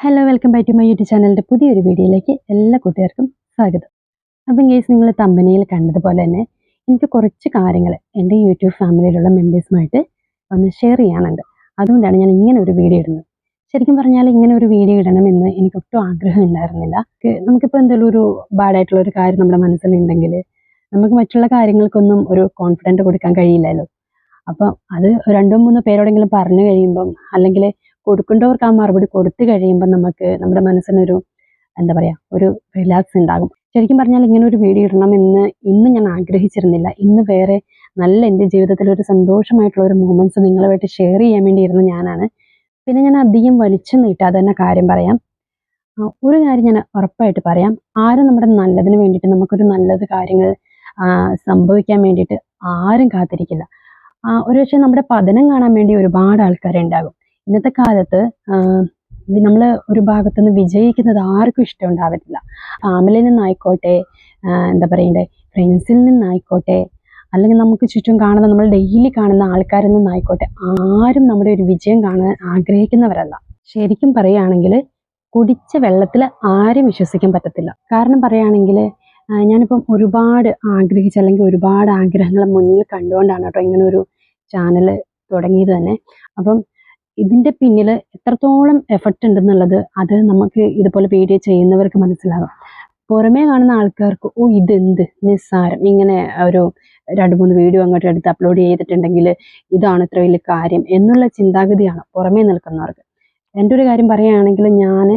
Hello welcome back to my YouTube ചാനലിന്റെ പുതിയൊരു വീഡിയോയിലേക്ക് എല്ലാ കൂട്ടുകാർക്കും സ്വാഗതം. അപ്പം കേസ് നിങ്ങൾ തമ്പനിയിൽ കണ്ടതുപോലെ തന്നെ എനിക്ക് കുറച്ച് കാര്യങ്ങൾ എന്റെ യൂട്യൂബ് ഫാമിലിയിലുള്ള മെമ്പേഴ്സുമായിട്ട് ഒന്ന് ഷെയർ ചെയ്യാനുണ്ട്. അതുകൊണ്ടാണ് ഞാൻ ഇങ്ങനെ ഒരു വീഡിയോ ഇടുന്നത്. ശരിക്കും പറഞ്ഞാൽ ഇങ്ങനെ ഒരു വീഡിയോ ഇടണമെന്ന് എനിക്ക് ഒട്ടും ആഗ്രഹം ഉണ്ടായിരുന്നില്ല. ക്ക് നമുക്കിപ്പോൾ എന്തെങ്കിലും ഒരു ബാഡായിട്ടുള്ള ഒരു കാര്യം നമ്മുടെ മനസ്സിലുണ്ടെങ്കിൽ നമുക്ക് മറ്റുള്ള കാര്യങ്ങൾക്കൊന്നും ഒരു കോൺഫിഡന്റ് കൊടുക്കാൻ കഴിയില്ലല്ലോ. അപ്പം അത് രണ്ടോ മൂന്നോ പേരോടെങ്കിലും പറഞ്ഞു കഴിയുമ്പം അല്ലെങ്കിൽ കൊടുക്കേണ്ടവർക്ക് ആ മറുപടി കൊടുത്തു കഴിയുമ്പോൾ നമുക്ക് നമ്മുടെ മനസ്സിനൊരു എന്താ പറയുക ഒരു റിലാക്സ് ഉണ്ടാകും. ശരിക്കും പറഞ്ഞാൽ ഇങ്ങനെ ഒരു വീഡിയോ ഇടണം എന്ന് ഇന്ന് ഞാൻ ആഗ്രഹിച്ചിരുന്നില്ല. ഇന്ന് വേറെ നല്ല എന്റെ ജീവിതത്തിൽ ഒരു സന്തോഷമായിട്ടുള്ള ഒരു മൂമെന്റ്സ് നിങ്ങളുമായിട്ട് ഷെയർ ചെയ്യാൻ വേണ്ടി ഇരുന്ന ഞാനാണ്. പിന്നെ ഞാൻ അധികം വലിച്ചു നീട്ടാതെ തന്നെ കാര്യം പറയാം. ഒരു കാര്യം ഞാൻ ഉറപ്പായിട്ട് പറയാം. ആരും നമ്മുടെ നല്ലതിന് വേണ്ടിയിട്ട് നമുക്കൊരു നല്ലത് കാര്യങ്ങൾ സംഭവിക്കാൻ വേണ്ടിയിട്ട് ആരും കാത്തിരിക്കില്ല. ഒരു പക്ഷേ നമ്മുടെ പതനം കാണാൻ വേണ്ടി ഒരുപാട് ആൾക്കാരുണ്ടാകും. ഇന്നത്തെ കാലത്ത് നമ്മൾ ഒരു ഭാഗത്തുനിന്ന് വിജയിക്കുന്നത് ആർക്കും ഇഷ്ടമുണ്ടാവില്ല ഫാമിലിയിൽ നിന്നായിക്കോട്ടെ എന്താ പറയണ്ടേ ഫ്രണ്ട്സിൽ നിന്നായിക്കോട്ടെ അല്ലെങ്കിൽ നമുക്ക് ചുറ്റും കാണുന്ന നമ്മൾ ഡെയിലി കാണുന്ന ആൾക്കാരിൽ നിന്നായിക്കോട്ടെ ആരും നമ്മുടെ ഒരു വിജയം കാണാൻ ആഗ്രഹിക്കുന്നവരല്ല. ശരിക്കും പറയുകയാണെങ്കിൽ കുടിച്ച വെള്ളത്തിൽ ആരും വിശ്വസിക്കാൻ പറ്റത്തില്ല. കാരണം പറയുകയാണെങ്കിൽ ഞാനിപ്പം ഒരുപാട് ആഗ്രഹിച്ച അല്ലെങ്കിൽ ഒരുപാട് ആഗ്രഹങ്ങൾ മുന്നിൽ കണ്ടുകൊണ്ടാണ് കേട്ടോ ഇങ്ങനെ ഒരു ചാനൽ തുടങ്ങിയത് തന്നെ. അപ്പം ഇതിന്റെ പിന്നിൽ എത്രത്തോളം എഫക്റ്റ് ഉണ്ടെന്നുള്ളത് അത് നമുക്ക് ഇതുപോലെ വീഡിയോ ചെയ്യുന്നവർക്ക് മനസ്സിലാകും. പുറമേ കാണുന്ന ആൾക്കാർക്ക് ഓ ഇതെന്ത്? നിസ്സാരം. ഇങ്ങനെ ഒരു രണ്ട് മൂന്ന് വീഡിയോ അങ്ങോട്ട് എടുത്ത് അപ്ലോഡ് ചെയ്തിട്ടുണ്ടെങ്കിൽ ഇതാണ് ഇത്ര വലിയ കാര്യം എന്നുള്ള ചിന്താഗതിയാണ് പുറമേ നിൽക്കുന്നവർക്ക്. എന്റെ ഒരു കാര്യം പറയുകയാണെങ്കിൽ ഞാൻ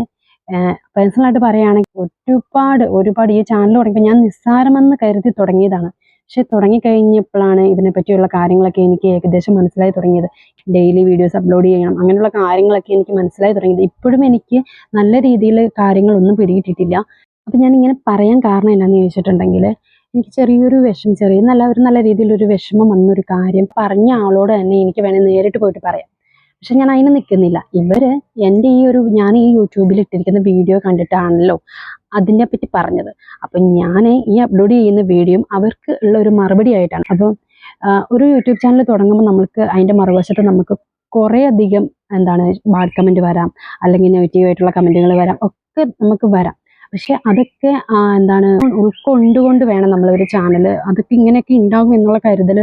പേഴ്സണലായിട്ട് പറയുകയാണെങ്കിൽ ഒരുപാട് ഒരുപാട് ഈ ചാനൽ തുടങ്ങിയപ്പോൾ ഞാൻ നിസ്സാരമെന്ന് കരുതി തുടങ്ങിയതാണ്. പക്ഷെ തുടങ്ങിക്കഴിഞ്ഞപ്പോഴാണ് ഇതിനെപ്പറ്റിയുള്ള കാര്യങ്ങളൊക്കെ എനിക്ക് ഏകദേശം മനസ്സിലായി തുടങ്ങിയത്. ഡെയിലി വീഡിയോസ് അപ്ലോഡ് ചെയ്യണം അങ്ങനെയുള്ള കാര്യങ്ങളൊക്കെ എനിക്ക് മനസ്സിലായി തുടങ്ങിയത്. ഇപ്പോഴും എനിക്ക് നല്ല രീതിയിൽ കാര്യങ്ങളൊന്നും പിടികിട്ടിട്ടില്ല അപ്പം ഞാൻ ഇങ്ങനെ പറയാൻ കാരണം എന്താണെന്ന് ചോദിച്ചിട്ടുണ്ടെങ്കിൽ എനിക്ക് ചെറിയൊരു വിഷമം ചെറിയ നല്ല ഒരു നല്ല രീതിയിലൊരു വിഷമം വന്നൊരു കാര്യം പറഞ്ഞ ആളോട് തന്നെ എനിക്ക് വേണേൽ നേരിട്ട് പോയിട്ട് പറയാം. പക്ഷെ ഞാൻ അതിന് നിൽക്കുന്നില്ല ഇവർ എന്റെ ഈ ഒരു ഞാൻ ഈ യൂട്യൂബിൽ ഇട്ടിരിക്കുന്ന വീഡിയോ കണ്ടിട്ടാണല്ലോ അതിനെ പറ്റി പറഞ്ഞത്. അപ്പം ഞാൻ ഈ അപ്ലോഡ് ചെയ്യുന്ന വീഡിയോ അവർക്ക് ഉള്ള ഒരു മറുപടി ആയിട്ടാണ്. അപ്പോൾ ഒരു യൂട്യൂബ് ചാനൽ തുടങ്ങുമ്പോൾ നമുക്ക് അതിന്റെ മറുവശത്ത് നമുക്ക് കുറേ അധികം എന്താണ് ബാഡ് കമന്റ് വരാം അല്ലെങ്കിൽ നെഗറ്റീവ് ആയിട്ടുള്ള കമന്റുകൾ വരാം ഒക്കെ നമുക്ക് വരാം. പക്ഷെ അതൊക്കെ എന്താണ് ഉൾക്കൊണ്ടുകൊണ്ട് വേണം നമ്മളൊരു ചാനൽ അതൊക്കെ ഇങ്ങനെയൊക്കെ ഉണ്ടാകും എന്നുള്ള കരുതൽ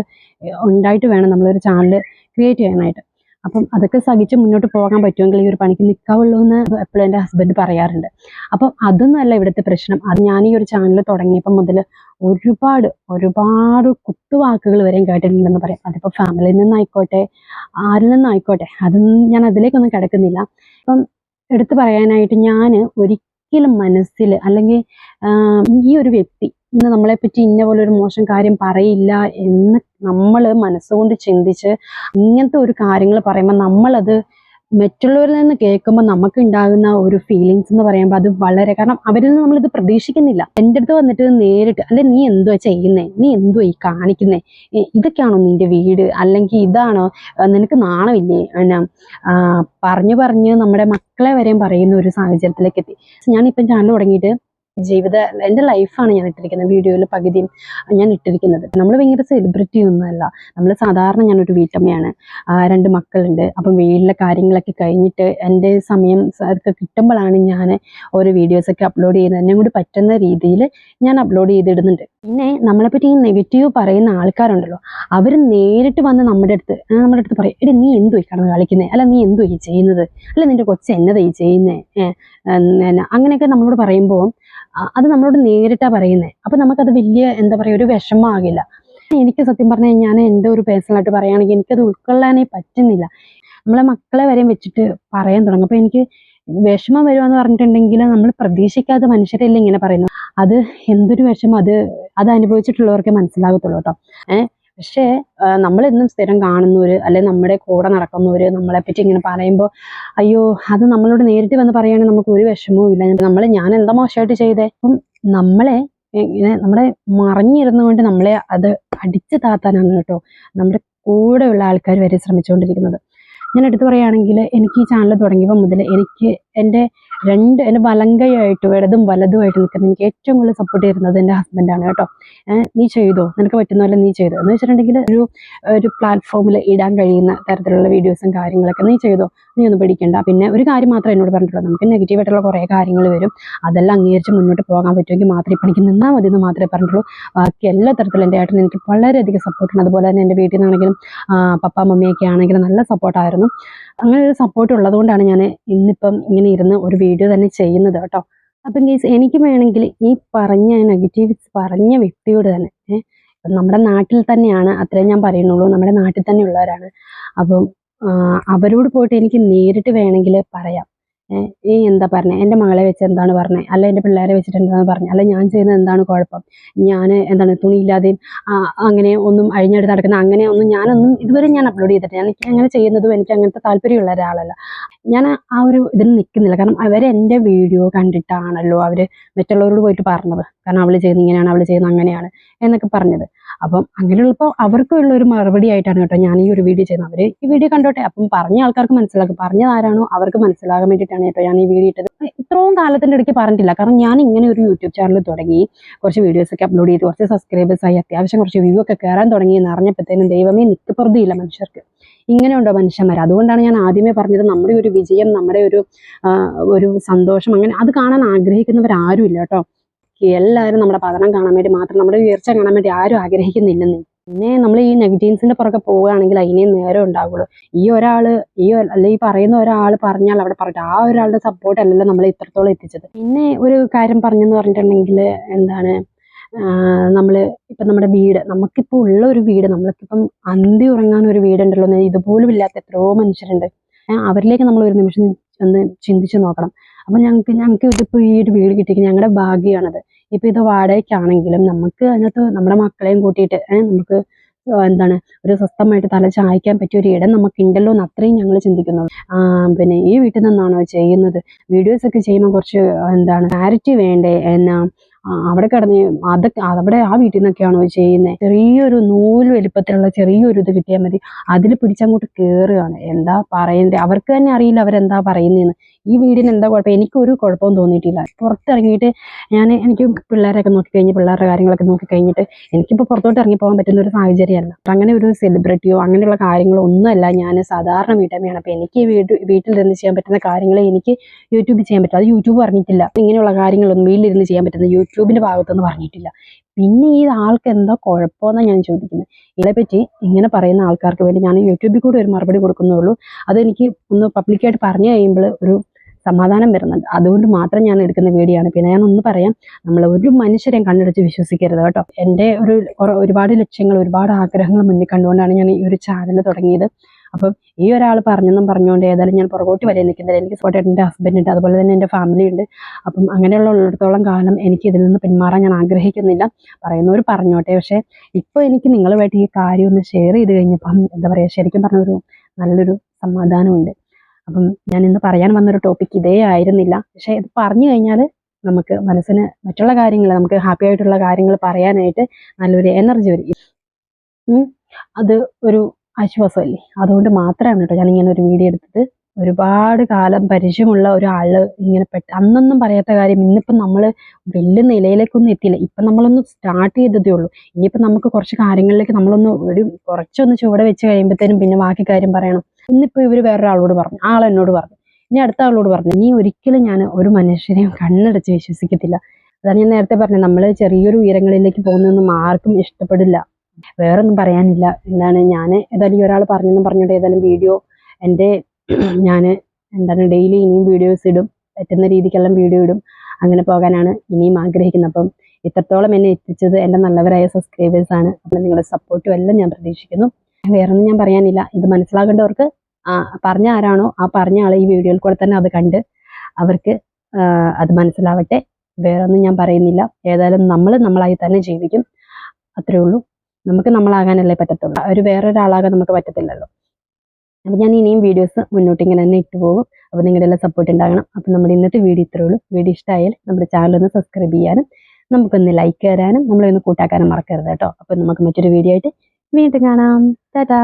ഉണ്ടായിട്ട് വേണം നമ്മളൊരു ചാനൽ ക്രിയേറ്റ് ചെയ്യാനായിട്ട്. അപ്പം അതൊക്കെ സഹിച്ച് മുന്നോട്ട് പോകാൻ പറ്റുമെങ്കിൽ ഈ ഒരു പണിക്ക് നിൽക്കാവുള്ളൂ എന്ന് എപ്പോഴും എന്റെ ഹസ്ബൻഡ് പറയാറുണ്ട്. അപ്പം അതൊന്നുമല്ല ഇവിടുത്തെ പ്രശ്നം. അത് ഞാൻ ഈ ഒരു ചാനൽ തുടങ്ങിയപ്പം മുതൽ ഒരുപാട് ഒരുപാട് കുത്തുവാക്കുകൾ വരെയും കേട്ടിട്ടുണ്ടെന്ന് പറയാം. അതിപ്പോൾ ഫാമിലിയിൽ നിന്നായിക്കോട്ടെ ആരിൽ നിന്നായിക്കോട്ടെ അതൊന്നും ഞാൻ അതിലേക്കൊന്നും കിടക്കുന്നില്ല. അപ്പം എടുത്തു പറയാനായിട്ട് ഞാൻ ഒരിക്കലും മനസ്സിൽ അല്ലെങ്കിൽ ഈ ഒരു വ്യക്തി ഇന്ന് നമ്മളെ പറ്റി ഇന്ന പോലെ ഒരു മോശം കാര്യം പറയില്ല എന്ന് നമ്മൾ മനസ്സുകൊണ്ട് ചിന്തിച്ച് ഇങ്ങനത്തെ ഒരു കാര്യങ്ങൾ പറയുമ്പോൾ നമ്മളത് മറ്റുള്ളവരിൽ നിന്ന് കേൾക്കുമ്പോൾ നമുക്ക് ഉണ്ടാകുന്ന ഒരു ഫീലിങ്സ് എന്ന് പറയുമ്പോൾ അത് വളരെ കാരണം അവരിൽ നിന്ന് നമ്മളിത് പ്രതീക്ഷിക്കുന്നില്ല. എന്റെ അടുത്ത് വന്നിട്ട് നേരിട്ട് അല്ലെ നീ എന്തുവാ ചെയ്യുന്നേ? നീ എന്തുവാ ഈ കാണിക്കുന്നേ? ഇതൊക്കെയാണോ നിന്റെ വീട്? അല്ലെങ്കിൽ ഇതാണോ? നിനക്ക് നാണമില്ലേ? എന്നാ ആ, പറഞ്ഞു പറഞ്ഞ് നമ്മുടെ മക്കളെ വരെയും പറയുന്ന ഒരു സാഹചര്യത്തിലേക്ക് എത്തി. ഞാനിപ്പം ചാനൽ തുടങ്ങിയിട്ട് ജീവിത എന്റെ ലൈഫാണ് ഞാൻ ഇട്ടിരിക്കുന്നത് വീഡിയോയിൽ പകുതിയും ഞാൻ ഇട്ടിരിക്കുന്നത്. നമ്മൾ ഭയങ്കര സെലിബ്രിറ്റി ഒന്നുമല്ല. നമ്മൾ സാധാരണ ഞാനൊരു വീട്ടമ്മയാണ്. ആ, രണ്ട് മക്കളുണ്ട്. അപ്പം വീട്ടിലെ കാര്യങ്ങളൊക്കെ കഴിഞ്ഞിട്ട് എന്റെ സമയം അതൊക്കെ കിട്ടുമ്പോഴാണ് ഞാൻ ഓരോ വീഡിയോസൊക്കെ അപ്ലോഡ് ചെയ്യുന്നത്. എന്നെ കൂടി പറ്റുന്ന രീതിയിൽ ഞാൻ അപ്ലോഡ് ചെയ്തിടുന്നുണ്ട്. പിന്നെ നമ്മളെപ്പറ്റി ഈ നെഗറ്റീവ് പറയുന്ന ആൾക്കാരുണ്ടല്ലോ അവർ നേരിട്ട് വന്ന് നമ്മുടെ അടുത്ത് നമ്മുടെ അടുത്ത് പറയും എടി നീ എന്തോ കടന്ന് കളിക്കുന്നത് അല്ല നീ എന്തോ ചെയ്യുന്നത്? അല്ല നിന്റെ കൊച്ചു എന്നതായി ചെയ്യുന്നത് അങ്ങനെയൊക്കെ നമ്മളോട് പറയുമ്പോൾ അത് നമ്മളോട് നേരിട്ടാ പറയുന്നത് അപ്പൊ നമുക്കത് വലിയ എന്താ പറയുക ഒരു വിഷമമാകില്ല. എനിക്ക് സത്യം പറഞ്ഞാൽ ഞാൻ എന്റെ ഒരു പേഴ്സണലായിട്ട് പറയുകയാണെങ്കിൽ എനിക്കത് ഉൾക്കൊള്ളാനേ പറ്റുന്നില്ല. നമ്മളെ മക്കളെ വരെയും വെച്ചിട്ട് പറയാൻ തുടങ്ങും. അപ്പൊ എനിക്ക് വിഷമം വരുമെന്ന് പറഞ്ഞിട്ടുണ്ടെങ്കിൽ നമ്മൾ പ്രതീക്ഷിക്കാത്ത മനുഷ്യരല്ലേ ഇങ്ങനെ പറയുന്നു അത് എന്തൊരു വിഷമം. അത് അത് അനുഭവിച്ചിട്ടുള്ളവർക്കേ മനസ്സിലാകത്തുള്ളൂ കേട്ടോ. ഏഹ് പക്ഷേ നമ്മളെന്നും സ്ഥിരം കാണുന്നവര് അല്ലെ നമ്മുടെ കൂടെ നടക്കുന്നവര് നമ്മളെ പറ്റി ഇങ്ങനെ പറയുമ്പോൾ അയ്യോ അത് നമ്മളോട് നേരിട്ട് വന്ന് പറയുകയാണെങ്കിൽ നമുക്ക് ഒരു വിഷമവും ഇല്ല. നമ്മൾ ഞാൻ എന്താ മോശമായിട്ട് ചെയ്തേ? അപ്പം നമ്മളെ ഇങ്ങനെ നമ്മുടെ മറിഞ്ഞിരുന്നു കൊണ്ട് നമ്മളെ അത് അടിച്ചു താത്താനാണ് കേട്ടോ നമ്മുടെ കൂടെയുള്ള ആൾക്കാർ വരെ ശ്രമിച്ചുകൊണ്ടിരിക്കുന്നത് ഞാൻ എടുത്തു പറയുകയാണെങ്കിൽ എനിക്ക് ഈ ചാനൽ തുടങ്ങിയപ്പോൾ മുതൽ എനിക്ക് എന്റെ രണ്ട് എന്റെ വലങ്കയായിട്ട് ഇടതും വലതുമായിട്ട് നിൽക്കുന്ന എനിക്ക് ഏറ്റവും കൂടുതൽ സപ്പോർട്ട് ചെയ്യുന്നത് എന്റെ ഹസ്ബൻഡാണ് കേട്ടോ. നീ ചെയ്തോ? നിനക്ക് പറ്റുന്ന പോലെ നീ ചെയ്തോ? എന്ന് വെച്ചിട്ടുണ്ടെങ്കിൽ ഒരു ഒരു പ്ലാറ്റ്ഫോമിൽ ഇടാൻ കഴിയുന്ന തരത്തിലുള്ള വീഡിയോസും കാര്യങ്ങളൊക്കെ നീ ചെയ്തോ? നീ ഒന്നും പേടിക്കണ്ട. പിന്നെ ഒരു കാര്യം മാത്രമേ എന്നോട് പറഞ്ഞിട്ടുള്ളൂ. നമുക്ക് നെഗറ്റീവ് ആയിട്ടുള്ള കുറേ കാര്യങ്ങൾ വരും. അതെല്ലാം അംഗീകരിച്ച് മുന്നോട്ട് പോകാൻ പറ്റുമെങ്കിൽ മാത്രമേ ഇപ്പം എനിക്ക് നിന്നാൽ മതി എന്ന് മാത്രമേ പറഞ്ഞിട്ടുള്ളൂ. ബാക്കി എല്ലാ തരത്തിലും എന്റെ ഏട്ടൻ എനിക്ക് വളരെയധികം സപ്പോർട്ടാണ് അതുപോലെ തന്നെ എന്റെ വീട്ടിൽ നിന്നാണെങ്കിലും പപ്പ മമ്മിയൊക്കെ ആണെങ്കിലും നല്ല സപ്പോർട്ടായിരുന്നു അങ്ങനെ ഒരു സപ്പോർട്ട് ഉള്ളതുകൊണ്ടാണ് ഞാൻ ഇന്നിപ്പം ഇങ്ങനെ ഇരുന്ന് ഒരു തന്നെ ചെയ്യുന്നത് കേട്ടോ. അപ്പം ഗീസ് എനിക്ക് വേണമെങ്കിൽ ഈ പറഞ്ഞ നെഗറ്റീവ്സ് പറഞ്ഞ വ്യക്തിയോട് തന്നെ നമ്മുടെ നാട്ടിൽ തന്നെയാണ് അത്രയും ഞാൻ പറയുന്നുള്ളൂ. നമ്മുടെ നാട്ടിൽ തന്നെ ഉള്ളവരാണ്. അപ്പം അവരോട് പോയിട്ട് എനിക്ക് നേരിട്ട് വേണമെങ്കിൽ പറയാം. നീ എന്താ പറഞ്ഞത് എന്റെ മകളെ വെച്ച് എന്താണ് പറഞ്ഞത് അല്ല എന്റെ പിള്ളേരെ വെച്ചിട്ട് എന്താണ് പറഞ്ഞത് അല്ല ഞാൻ ചെയ്യുന്നത് എന്താണ് കുഴപ്പം? ഞാൻ എന്താണ് തുണിയില്ലാതെയും അങ്ങനെ ഒന്നും അഴിഞ്ഞെടുത്ത് നടക്കുന്ന അങ്ങനെ ഒന്നും ഞാനൊന്നും ഇതുവരെ ഞാൻ അപ്ലോഡ് ചെയ്തിട്ടില്ല. എനിക്ക് അങ്ങനെ ചെയ്യുന്നതും എനിക്ക് അങ്ങനത്തെ താല്പര്യമുള്ള ഒരാളല്ല. ഞാൻ ആ ഒരു ഇതിൽ നിൽക്കുന്നില്ല. കാരണം അവർ എന്റെ വീഡിയോ കണ്ടിട്ടാണല്ലോ അവർ മറ്റുള്ളവരോട് പോയിട്ട് പറഞ്ഞത്. കാരണം അവൾ ചെയ്യുന്ന ഇങ്ങനെയാണ് അവൾ ചെയ്യുന്നത് അങ്ങനെയാണ് എന്നൊക്കെ പറഞ്ഞത്. അപ്പം അങ്ങനെയുള്ളപ്പോൾ അവർക്കുള്ള ഒരു മറുപടി ആയിട്ടാണ് കേട്ടോ ഞാൻ ഈ ഒരു വീഡിയോ ചെയ്യുന്നത്. അവർ ഈ വീഡിയോ കണ്ടോട്ടെ? അപ്പം പറഞ്ഞ ആൾക്കാർക്ക് മനസ്സിലാക്കും. പറഞ്ഞത് ആരാണോ അവർക്ക് മനസ്സിലാകാൻ വേണ്ടിയിട്ടാണ് കേട്ടോ ഞാൻ ഈ വീഡിയോ ഇട്ടത്. ഇത്രയും കാലത്തിന്റെ ഇടയ്ക്ക് പറഞ്ഞിട്ടില്ല. കാരണം ഞാൻ ഇങ്ങനെ ഒരു യൂട്യൂബ് ചാനൽ തുടങ്ങി കുറച്ച് വീഡിയോസ് ഒക്കെ അപ്ലോഡ് ചെയ്ത് കുറച്ച് സബ്സ്ക്രൈബേഴ്സ് ആയി അത്യാവശ്യം കുറച്ച് വ്യൂ ഒക്കെ കയറാൻ തുടങ്ങി എന്ന് അറിഞ്ഞപ്പോഴത്തേനും ദൈവമേ നിൽക്കപ്പുറതിയില്ല മനുഷ്യർക്ക്. ഇങ്ങനെയുണ്ടോ മനുഷ്യന്മാർ അതുകൊണ്ടാണ് ഞാൻ ആദ്യമേ പറഞ്ഞത് നമ്മുടെ ഒരു വിജയം നമ്മുടെ ഒരു ഒരു സന്തോഷം അങ്ങനെ അത് കാണാൻ ആഗ്രഹിക്കുന്നവരാരും ഇല്ല കേട്ടോ. എല്ലാവരും നമ്മുടെ പതനം കാണാൻ വേണ്ടി മാത്രം നമ്മുടെ ഉയർച്ച കാണാൻ വേണ്ടി ആരും ആഗ്രഹിക്കുന്നില്ലെന്ന്. പിന്നെ നമ്മൾ ഈ നെഗറ്റീവ്സിന്റെ പുറകെ പോവുകയാണെങ്കിൽ അതിനേ നേരം ഉണ്ടാവുള്ളൂ. ഈ ഒരാൾ ഈ അല്ലെ ഈ പറയുന്ന ഒരാൾ പറഞ്ഞാൽ അവിടെ പറഞ്ഞു ആ ഒരാളുടെ സപ്പോർട്ട് അല്ലല്ലോ നമ്മളെ ഇത്രത്തോളം എത്തിച്ചത്. പിന്നെ ഒരു കാര്യം പറഞ്ഞെന്ന് പറഞ്ഞിട്ടുണ്ടെങ്കിൽ എന്താണ് നമ്മൾ ഇപ്പം നമ്മുടെ വീട് നമുക്കിപ്പോൾ ഉള്ള ഒരു വീട് നമ്മൾക്കിപ്പം അന്തി ഉറങ്ങാൻ ഒരു വീടുണ്ടല്ലോ ഇതുപോലും ഇല്ലാത്ത എത്രയോ മനുഷ്യരുണ്ട്. അവരിലേക്ക് നമ്മൾ ഒരു നിമിഷം ഒന്ന് ചിന്തിച്ചു നോക്കണം. അപ്പം ഞങ്ങൾക്ക് ഞങ്ങൾക്ക് ഇതിപ്പോൾ ഈ ഒരു വീട് കിട്ടിയെങ്കിൽ ഞങ്ങളുടെ ഭാഗ്യമാണത്. ഇപ്പം ഇത് വാടകയ്ക്കാണെങ്കിലും നമുക്ക് അതിനകത്ത് നമ്മുടെ മക്കളെയും കൂട്ടിയിട്ട് നമുക്ക് എന്താണ് ഒരു സ്വസ്ഥമായിട്ട് തല ചായ്ക്കാൻ പറ്റിയ ഒരു ഇടം നമുക്ക് ഉണ്ടല്ലോ എന്ന് അത്രയും ഞങ്ങൾ ചിന്തിക്കുന്നു. പിന്നെ ഈ വീട്ടിൽ നിന്നാണോ ചെയ്യുന്നത്? വീഡിയോസ് ഒക്കെ ചെയ്യുമ്പോൾ കുറച്ച് എന്താണ് ക്ലാരിറ്റി വേണ്ടേ? എന്നാ അവിടെ കിടന്ന് അതൊക്കെ അവിടെ ആ വീട്ടിൽ നിന്നൊക്കെയാണോ ചെയ്യുന്നത്? ചെറിയൊരു നൂൽ വലിപ്പത്തിലുള്ള ചെറിയൊരു ഇത് കിട്ടിയാൽ മതി. അതിൽ പിടിച്ചങ്ങോട്ട് കയറുകയാണ് എന്താ പറയുന്നത്? അവർക്ക് തന്നെ അറിയില്ല അവരെന്താ പറയുന്നതെന്ന്. ഈ വീടിന് എന്താ കുഴപ്പം? എനിക്കൊരു കുഴപ്പവും തോന്നിയിട്ടില്ല. പുറത്തിറങ്ങിയിട്ട് ഞാൻ എനിക്ക് പിള്ളേരൊക്കെ നോക്കി കഴിഞ്ഞ് പിള്ളേരുടെ കാര്യങ്ങളൊക്കെ നോക്കി കഴിഞ്ഞിട്ട് എനിക്കിപ്പോൾ പുറത്തോട്ട് ഇറങ്ങി പോകാൻ പറ്റുന്ന ഒരു സാഹചര്യമല്ല. അങ്ങനെ ഒരു സെലിബ്രിറ്റിയോ അങ്ങനെയുള്ള കാര്യങ്ങളോ ഒന്നുമല്ല. ഞാൻ സാധാരണ വീട്ടമ്മയാണ്. അപ്പം എനിക്ക് ഈ വീട് വീട്ടിൽ നിന്ന് ചെയ്യാൻ പറ്റുന്ന കാര്യങ്ങൾ എനിക്ക് യൂട്യൂബിൽ ചെയ്യാൻ പറ്റും അത് യൂട്യൂബ് പറഞ്ഞിട്ടില്ല. ഇങ്ങനെയുള്ള കാര്യങ്ങളൊന്നും വീട്ടിലിരുന്ന് ചെയ്യാൻ പറ്റുന്ന യൂട്യൂബിന്റെ ഭാഗത്തൊന്നും പറഞ്ഞിട്ടില്ല. പിന്നെ ഈ ആൾക്ക് എന്താ കുഴപ്പമെന്നാണ് ഞാൻ ചോദിക്കുന്നത്. ഇതിനെപ്പറ്റി ഇങ്ങനെ പറയുന്ന ആൾക്കാർക്ക് വേണ്ടി ഞാൻ യൂട്യൂബിൽ കൂടി ഒരു മറുപടി കൊടുക്കുന്നുള്ളൂ അതെനിക്ക് ഒന്ന് പബ്ലിക്കായിട്ട് പറഞ്ഞു കഴിയുമ്പോൾ ഒരു സമാധാനം വരുന്നുണ്ട്. അതുകൊണ്ട് മാത്രം ഞാൻ എടുക്കുന്ന വീഡിയോ ആണ്. പിന്നെ ഞാൻ ഒന്ന് പറയാം നമ്മൾ ഒരു മനുഷ്യരെയും കണ്ണടച്ച് വിശ്വസിക്കരുത് കേട്ടോ. എന്റെ ഒരു ഒരുപാട് ലക്ഷ്യങ്ങൾ ഒരുപാട് ആഗ്രഹങ്ങൾ മുന്നിൽ കണ്ടുകൊണ്ടാണ് ഞാൻ ഈ ഒരു ചാനൽ തുടങ്ങിയത്. അപ്പം ഈ ഒരാൾ പറഞ്ഞെന്നും പറഞ്ഞുകൊണ്ട് ഏതായാലും ഞാൻ പുറകോട്ട് വരെ നിൽക്കുന്നില്ല. എനിക്ക് സ്വട്ടേട്ടന്റെ ഹസ്ബൻഡ് ഉണ്ട് അതുപോലെ തന്നെ എന്റെ ഫാമിലി ഉണ്ട്. അപ്പം അങ്ങനെയുള്ള ഉള്ളിടത്തോളം കാലം എനിക്ക് ഇതിൽ നിന്ന് പിന്മാറാൻ ഞാൻ ആഗ്രഹിക്കുന്നില്ല. പറയുന്നവർ പറഞ്ഞോട്ടെ. പക്ഷേ ഇപ്പോൾ എനിക്ക് നിങ്ങളുമായിട്ട് ഈ കാര്യം ഒന്ന് ഷെയർ ചെയ്ത് കഴിഞ്ഞപ്പം എന്താ പറയുക ശരിക്കും പറഞ്ഞ ഒരു നല്ലൊരു സമാധാനമുണ്ട്. അപ്പം ഞാൻ ഇന്ന് പറയാൻ വന്നൊരു ടോപ്പിക് ഇതേ ആയിരുന്നില്ല. പക്ഷേ ഇത് പറഞ്ഞു കഴിഞ്ഞാൽ നമുക്ക് മനസ്സിന് മറ്റുള്ള കാര്യങ്ങൾ നമുക്ക് ഹാപ്പി ആയിട്ടുള്ള കാര്യങ്ങൾ പറയാനായിട്ട് നല്ലൊരു എനർജി വരും. അത് ഒരു ആശ്വാസമല്ലേ? അതുകൊണ്ട് മാത്രമാണ് കേട്ടോ ഞാൻ ഇങ്ങനെ ഒരു വീഡിയോ എടുത്തത്. ഒരുപാട് കാലം പരിചയമുള്ള ഒരാൾ ഇങ്ങനെ പെട്ട അന്നൊന്നും പറയാത്ത കാര്യം ഇന്നിപ്പം നമ്മൾ വലിയ നിലയിലേക്കൊന്നും എത്തിയില്ല. ഇപ്പം നമ്മളൊന്ന് സ്റ്റാർട്ട് ചെയ്തതേ ഉള്ളൂ. ഇനിയിപ്പം നമുക്ക് കുറച്ച് കാര്യങ്ങളിലേക്ക് നമ്മളൊന്ന് ഒരു കുറച്ചൊന്ന് ചുവടെ വെച്ച് കഴിയുമ്പോഴത്തേനും പിന്നെ ബാക്കി കാര്യം പറയണം. ഇന്നിപ്പോൾ ഇവർ വേറൊരാളോട് പറഞ്ഞു. ആൾ എന്നോട് പറഞ്ഞു. ഇനി അടുത്ത ആളോട് പറഞ്ഞു. ഇനി ഒരിക്കലും ഞാൻ ഒരു മനുഷ്യനെയും കണ്ണടച്ച് വിശ്വസിക്കത്തില്ല. അതാണ് ഞാൻ നേരത്തെ പറഞ്ഞത്. നമ്മൾ ചെറിയൊരു ഉയരങ്ങളിലേക്ക് പോകുന്നതൊന്നും ആർക്കും ഇഷ്ടപ്പെടില്ല. വേറൊന്നും പറയാനില്ല. എന്താണ് ഞാൻ ഏതായാലും ഈ ഒരാൾ പറഞ്ഞെന്നും പറഞ്ഞിട്ട് ഏതായാലും വീഡിയോ എന്റെ ഞാൻ എന്താണ് ഡെയിലി ഇനിയും വീഡിയോസ് ഇടും. പറ്റുന്ന രീതിക്കെല്ലാം വീഡിയോ ഇടും. അങ്ങനെ പോകാനാണ് ഇനിയും ആഗ്രഹിക്കുന്നത്. അപ്പം ഇത്രത്തോളം എന്നെ എത്തിച്ചത് എന്റെ നല്ലവരായ സബ്സ്ക്രൈബേഴ്സ് ആണ്. അപ്പം നിങ്ങളുടെ സപ്പോർട്ടും എല്ലാം ഞാൻ പ്രതീക്ഷിക്കുന്നു. വേറൊന്നും ഞാൻ പറയാനില്ല. ഇത് മനസ്സിലാകേണ്ടവർക്ക് പറഞ്ഞ ആരാണോ ആ പറഞ്ഞ ആൾ ഈ വീഡിയോയിൽ കൂടെ തന്നെ അത് കണ്ട് അവർക്ക് അത് മനസ്സിലാവട്ടെ. വേറൊന്നും ഞാൻ പറയുന്നില്ല. ഏതായാലും നമ്മൾ നമ്മളായി തന്നെ ജീവിക്കും. അത്രേ ഉള്ളൂ. നമുക്ക് നമ്മളാകാനല്ലേ പറ്റത്തുള്ളൂ. ഒരു വേറൊരാളാകാൻ നമുക്ക് പറ്റത്തില്ലല്ലോ. അപ്പം ഞാൻ ഇനിയും വീഡിയോസ് മുന്നോട്ട് ഇങ്ങനെ തന്നെ ഇട്ട് പോകും. അപ്പോൾ നിങ്ങളുടെ എല്ലാം സപ്പോർട്ട് ഉണ്ടാകണം. അപ്പം നമ്മുടെ ഇന്നത്തെ വീഡിയോ ഇത്രേ ഉള്ളൂ. വീഡിയോ ഇഷ്ടമായാൽ നമ്മുടെ ചാനൽ ഒന്ന് സബ്സ്ക്രൈബ് ചെയ്യാനും നമുക്കൊന്ന് ലൈക്ക് തരാനും നമ്മളെ ഒന്ന് കൂട്ടാക്കാനും മറക്കരുത് കേട്ടോ. അപ്പം നമുക്ക് മറ്റൊരു വീഡിയോ ആയിട്ട് വീണ്ടും കാണാം. ടാറ്റാ